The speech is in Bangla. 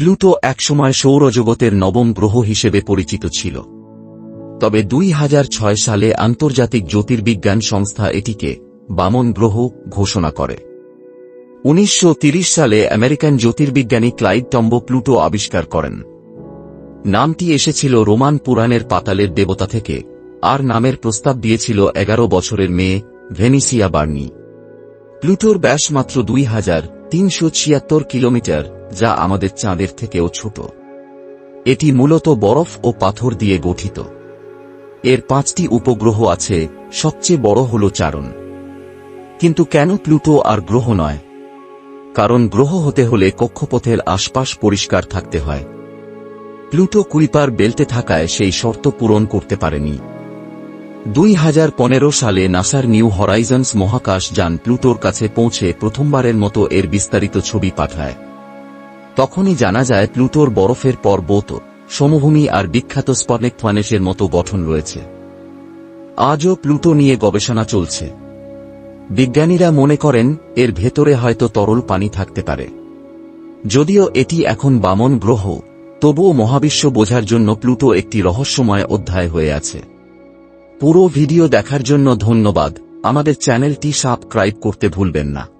প্লুটো একসময় সৌরজগতের নবম গ্রহ হিসেবে পরিচিত ছিল। তবে দুই হাজার ছয় সালে আন্তর্জাতিক জ্যোতির্বিজ্ঞান সংস্থা এটিকে বামন গ্রহ ঘোষণা করে। উনিশশো সালে আমেরিকান জ্যোতির্বিজ্ঞানী ক্লাইড টম্বো প্লুটো আবিষ্কার করেন। নামটি এসেছিল রোমান পুরাণের পাতালের দেবতা থেকে, আর নামের প্রস্তাব দিয়েছিল এগারো বছরের মেয়ে ভেনিসিয়া বার্নি। প্লুটোর ব্যাস মাত্র দুই হাজার তিনশো ছিয়াত্তর কিলোমিটার যা আমাদের চাঁদের থেকেও ছোট। এটি মূলত বরফ ও পাথর দিয়ে গঠিত। এর পাঁচটি উপগ্রহ আছে, সবচেয়ে বড় হল চারণ। কিন্তু কেন প্লুটো আর গ্রহ নয়? কারণ গ্রহ হতে হলে কক্ষপথের আশপাশ পরিষ্কার থাকতে হয়। প্লুটো কুইপার বেলতে থাকায় সেই শর্ত পূরণ করতে পারেনি। দুই হাজার পনেরো সালে নাসার নিউ হরাইজন্স মহাকাশ যান প্লুটোর কাছে পৌঁছে প্রথমবারের মতো এর বিস্তারিত ছবি পাঠায়। তখনই জানা যায় প্লুটোর বরফের পর্বত সমভূমি আর বিখ্যাত স্পনেকফানেসের মতো গঠন রয়েছে। আজও প্লুটো নিয়ে গবেষণা চলছে। বিজ্ঞানীরা মনে করেন, এর ভেতরে হয়তো তরল পানি থাকতে পারে। যদিও এটি এখন বামন গ্রহ, তবুও মহাবিশ্ব বোঝার জন্য প্লুটো একটি রহস্যময় অধ্যায় হয়ে আছে। পুরো ভিডিও দেখার জন্য ধন্যবাদ। আমাদের চ্যানেলটি সাবস্ক্রাইব করতে ভুলবেন না।